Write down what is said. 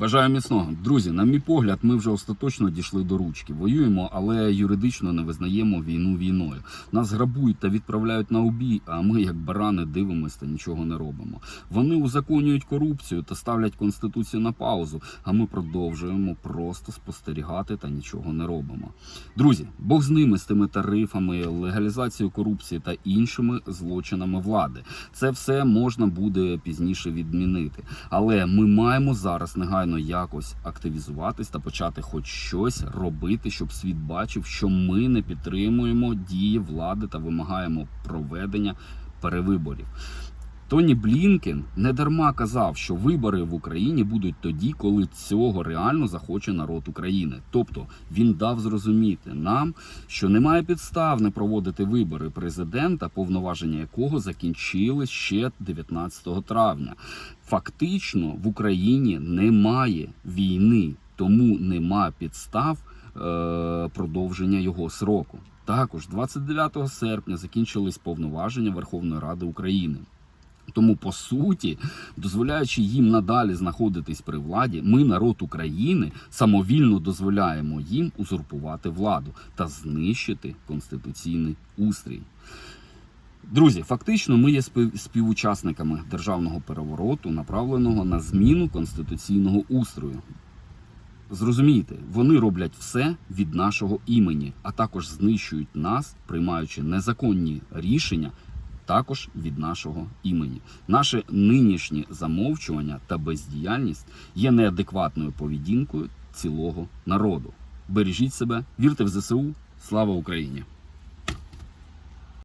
Бажаю міцного. Друзі, на мій погляд, ми вже остаточно дійшли до ручки. Воюємо, але юридично не визнаємо війну війною. Нас грабують та відправляють на убій, а ми, як барани, дивимося та нічого не робимо. Вони узаконюють корупцію та ставлять конституцію на паузу, а ми продовжуємо просто спостерігати та нічого не робимо. Друзі, Бог з ними з тими тарифами, легалізацією корупції та іншими злочинами влади. Це все можна буде пізніше відмінити. Але ми маємо зараз негайно якось активізуватись та почати хоч щось робити, щоб світ бачив, що ми не підтримуємо дії влади та вимагаємо проведення перевиборів. Тоні Блінкен не дарма казав, що вибори в Україні будуть тоді, коли цього реально захоче народ України. Тобто він дав зрозуміти нам, що немає підстав не проводити вибори президента, повноваження якого закінчились ще 19 травня. Фактично в Україні немає війни, тому нема підстав е, продовження його сроку. Також 29 серпня закінчились повноваження Верховної Ради України. Тому, по суті, дозволяючи їм надалі знаходитись при владі, ми, народ України, самовільно дозволяємо їм узурпувати владу та знищити конституційний устрій. Друзі, фактично, ми є спів- співучасниками державного перевороту, направленого на зміну конституційного устрою. Зрозумійте, вони роблять все від нашого імені, а також знищують нас, приймаючи незаконні рішення також від нашого імені. Наше нинішнє замовчування та бездіяльність є неадекватною поведінкою цілого народу. Бережіть себе, вірте в ЗСУ. Слава Україні!